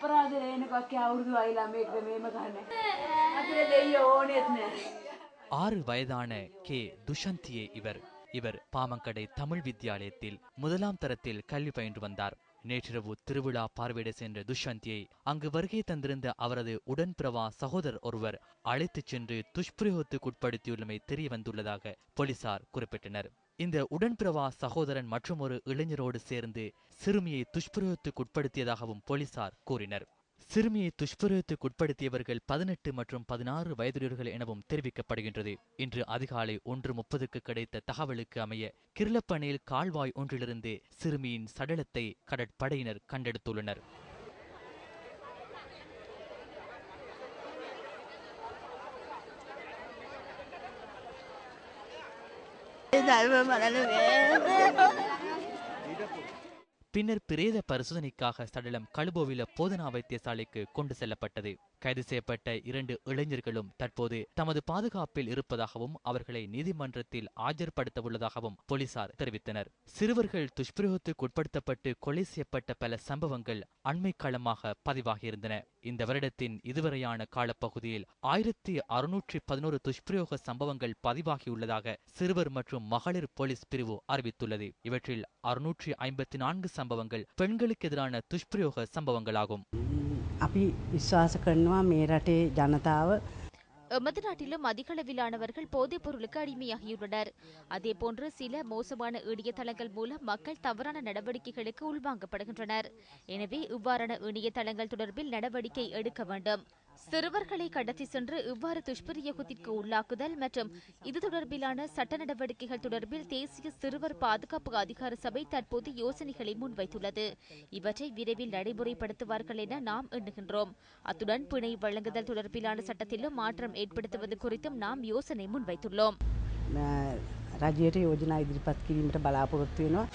අපරාධ රේනක වගේ අවුරුදු අයිලා මේකට මේම ගන්න. අපේ දෙයියෝ ඕනෙත් නෑ. ஆறு வயதான கே துஷந்தியே இவர் இவர் பாமங்கடை தமிழ் வித்தியாலயத்தில் முதலாம் தரத்தில் கல்வி பயின்று வந்தார் நேற்றிரவு திருவிழா பார்வையிட சென்ற துஷந்தியை அங்கு வருகை தந்திருந்த அவரது உடன்பிரவா சகோதரர் ஒருவர் அழைத்துச் சென்று துஷ்பிரயோகத்துக்குட்படுத்தியுள்ளமை தெரிய வந்துள்ளதாக போலீசார் குறிப்பிட்டனர். இந்த உடன்பிரவா சகோதரன் மற்றும் ஒரு இளைஞரோடு சேர்ந்து சிறுமியை துஷ்பிரயோகத்துக்குட்படுத்தியதாகவும் போலீசார் கூறினர். சிறுமியை துஷ்பிரயோகத்துக்குட்படுத்தியவர்கள் பதினெட்டு மற்றும் பதினாறு வயதுடையவர்கள் எனவும் தெரிவிக்கப்படுகின்றது. இன்று அதிகாலை ஒன்று முப்பதுக்கு கிடைத்த தகவலுக்கு அமைய கிருளப்பனையில் கால்வாய் ஒன்றிலிருந்து சிறுமியின் சடலத்தை கடற்படையினர் கண்டெடுத்துள்ளனர். பின்னர் பிரேத பரிசோதனைக்காக சடலம் கழுபோவில போதனா வைத்தியசாலைக்கு கொண்டு செல்லப்பட்டது. கைது செய்யப்பட்ட இரண்டு இளைஞர்களும் தற்போது தமது பாதுகாப்பில் இருப்பதாகவும் அவர்களை நீதிமன்றத்தில் ஆஜர்படுத்த உள்ளதாகவும் போலீசார் தெரிவித்தனர். சிறுவர்கள் துஷ்பிரயோகத்துக்கு உட்படுத்தப்பட்டு கொலை செய்யப்பட்ட பல சம்பவங்கள் அண்மை காலமாக பதிவாகியிருந்தன. இந்த வருடத்தின் இதுவரையான காலப்பகுதியில் ஆயிரத்தி அறுநூற்றி பதினோரு துஷ்பிரயோக சம்பவங்கள் பதிவாகியுள்ளதாக சிறுவர் மற்றும் மகளிர் போலீஸ் பிரிவு அறிவித்துள்ளது. இவற்றில் அறுநூற்றி ஐம்பத்தி நான்கு சம்பவங்கள் பெண்களுக்கு எதிரான துஷ்பிரயோக சம்பவங்களாகும். අපි විශ්වාස කරනවා මේ රටේ ජනතාව எமது நாட்டிலும் அதிகளவிலானவர்கள் போதைப் பொருளுக்கு அடிமையாகியுள்ளனர். அதேபோன்று சில மோசமான இணையதளங்கள் மூலம் மக்கள் தவறான நடவடிக்கைகளுக்கு உள்வாங்கப்படுகின்றனர். எனவே இவ்வாறான இணையதளங்கள் தொடர்பில் நடவடிக்கை எடுக்க வேண்டும். சிறுவர்களை கடத்தி சென்று இவ்வாறு துஷ்பிரயோகத்திற்கு உள்ளாக்குதல் மற்றும் இது தொடர்பிலான சட்ட நடவடிக்கைகள் தொடர்பில் தேசிய சிறுவர் பாதுகாப்பு அதிகார சபை தற்போது யோசனைகளை முன்வைத்துள்ளது. இவற்றை விரைவில் நடைமுறைப்படுத்துவார்கள் என நாம் எண்ணுகின்றோம். அத்துடன் பிணை வழங்குதல் தொடர்பிலான சட்டத்திலும் மாற்றம் ஏற்படுத்துவது குறித்தும் நாம் யோசனை முன்வைத்துள்ளோம் රජයට යෝජනා ඉදිරිපත් කිරීමට බලාපොරොත්තු වෙනවා